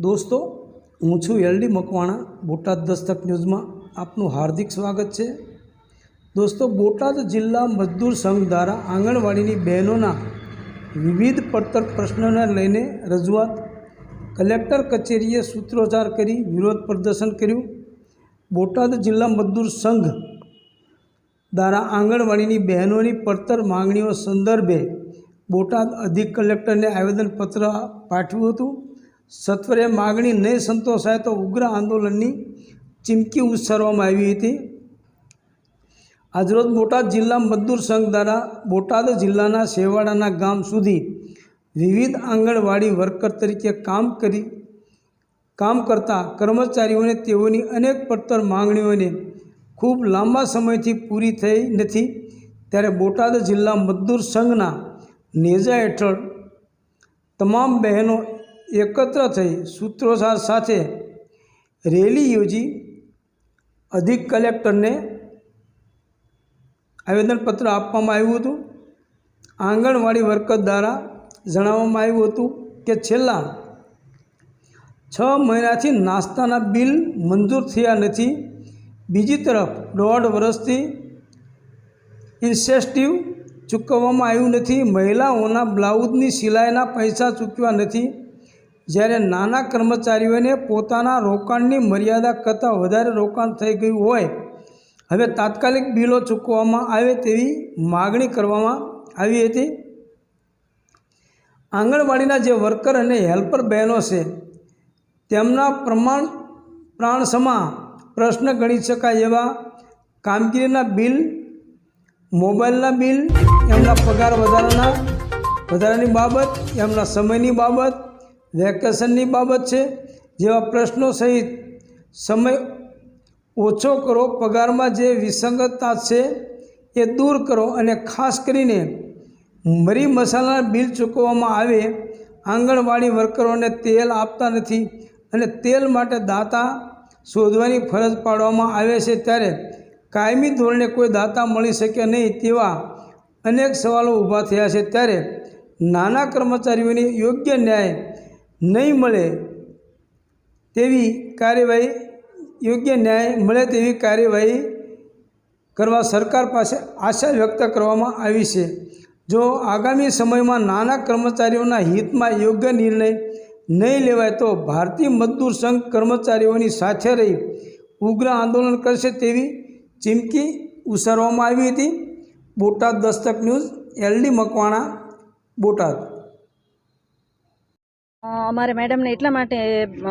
દોસ્તો, હું છું એલડી મકવાણા, બોટાદ દસ્તક ન્યૂઝમાં આપનું હાર્દિક સ્વાગત છે. દોસ્તો, બોટાદ જિલ્લા મજદૂર સંઘ દ્વારા આંગણવાડીની બહેનોના વિવિધ પડતર પ્રશ્નોને લઈને રજૂઆત કલેક્ટર કચેરીએ સૂત્રોચ્ચાર કરી વિરોધ પ્રદર્શન કર્યું. બોટાદ જિલ્લા મજદૂર સંઘ દ્વારા આંગણવાડીની બહેનોની પડતર માંગણીઓ સંદર્ભે બોટાદ અધિક કલેક્ટરને આવેદનપત્ર પાઠવ્યું હતું. સત્વરે માગણી નહીં સંતોષાય તો ઉગ્ર આંદોલનની ચીમકી ઉચ્ચારવામાં આવી હતી. આજરોજ બોટાદ જિલ્લા મજદૂર સંઘ દ્વારા બોટાદ જિલ્લાના શેવાડાના ગામ સુધી વિવિધ આંગણવાડી વર્કર તરીકે કામ કરી, કામ કરતા કર્મચારીઓને તેઓની અનેક પડતર માંગણીઓને ખૂબ લાંબા સમયથી પૂરી થઈ નથી. ત્યારે બોટાદ જિલ્લા મજદૂર સંઘના નેજા હેઠળ તમામ બહેનો એકત્ર થઈ સૂત્રોચ્ચાર સાથે રેલી યોજી અધિક કલેક્ટરને આવેદનપત્ર આપવામાં આવ્યું હતું. આંગણવાડી વર્કર દ્વારા જણાવવામાં આવ્યું હતું કે છેલ્લા છ મહિનાથી નાસ્તાના બિલ મંજૂર થયા નથી. બીજી તરફ દોઢ વર્ષથી ઇન્સેસ્ટિવ ચૂકવવામાં આવ્યું નથી. મહિલાઓના બ્લાઉઝની સિલાઈના પૈસા ચૂકવ્યા નથી. જ્યારે નાના કર્મચારીઓને પોતાના રોકાણની મર્યાદા કરતાં વધારે રોકાણ થઈ ગયું હોય, હવે તાત્કાલિક બિલો ચૂકવવામાં આવે તેવી માગણી કરવામાં આવી હતી. આંગણવાડીના જે વર્કર અને હેલ્પર બહેનો છે, તેમના પ્રમાણ પ્રાણસમા પ્રશ્ન ગણી શકાય એવા કામગીરીના બિલ, મોબાઈલના બિલ, એમના પગાર વધારાના, વધારાની બાબત, એમના સમયની બાબત વેકેશનની બાબત છે, જેવા પ્રશ્નો સહિત સમય ઓછો કરો, પગારમાં જે વિસંગતતા છે એ દૂર કરો અને ખાસ કરીને મરી મસાલાના બિલ ચૂકવવામાં આવે, આંગણવાડી વર્કરોને તેલ આપતા નથી અને તેલ માટે દાતા શોધવાની ફરજ પાડવામાં આવે છે ત્યારે કાયમી ધોરણે કોઈ દાતા મળી શકે નહીં તેવા અનેક સવાલો ઊભા થયા છે. ત્યારે નાના કર્મચારીઓને યોગ્ય ન્યાય નહીં મળે તેવી કાર્યવાહી યોગ્ય ન્યાય મળે તેવી કાર્યવાહી કરવા સરકાર પાસે આશા વ્યક્ત કરવામાં આવી છે. જો આગામી સમયમાં નાના કર્મચારીઓના હિતમાં યોગ્ય નિર્ણય નહીં લેવાય તો ભારતીય મજદૂર સંઘ કર્મચારીઓની સાથે રહી ઉગ્ર આંદોલન કરશે તેવી ચીમકી ઉચ્ચારવામાં આવી હતી. Botad Dastak news, LD Makwana, Botad. અમારે મેડમને એટલા માટે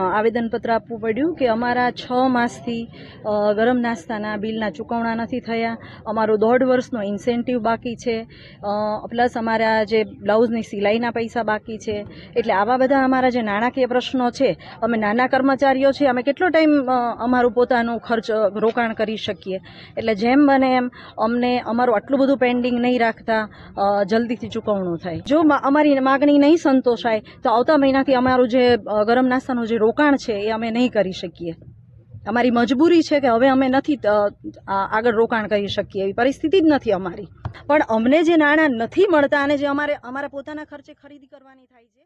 આવેદનપત્ર આપવું પડ્યું કે અમારા છ માસથી ગરમ નાસ્તાના બિલના ચૂકવણા નથી થયા. અમારું દોઢ વર્ષનો ઇન્સેન્ટિવ બાકી છે. પ્લસ અમારા જે બ્લાઉઝની સિલાઈના પૈસા બાકી છે. એટલે આવા બધા અમારા જે નાણાકીય પ્રશ્નો છે, અમે નાના કર્મચારીઓ છીએ, અમે કેટલો ટાઈમ અમારું પોતાનું ખર્ચ, રોકાણ કરી શકીએ. એટલે જેમ બને એમ, અમને અમારું આટલું બધું પેન્ડિંગ નહીં રાખતા જલ્દીથી ચૂકવણું થાય. જો અમારી માગણી નહીં સંતોષાય, તો આવતા મહિનાથી અમારું જે ગરમ નાસ્તાનું જે રોકાણ છે એ અમે નહીં કરી શકીએ. અમારી મજબૂરી છે કે હવે અમે નથી આગળ રોકાણ કરી શકીએ એવી પરિસ્થિતિ જ નથી અમારી. પણ અમને જે નાણાં નથી મળતા અને જે અમારે, અમારા પોતાના ખર્ચે ખરીદી કરવાની થાય છે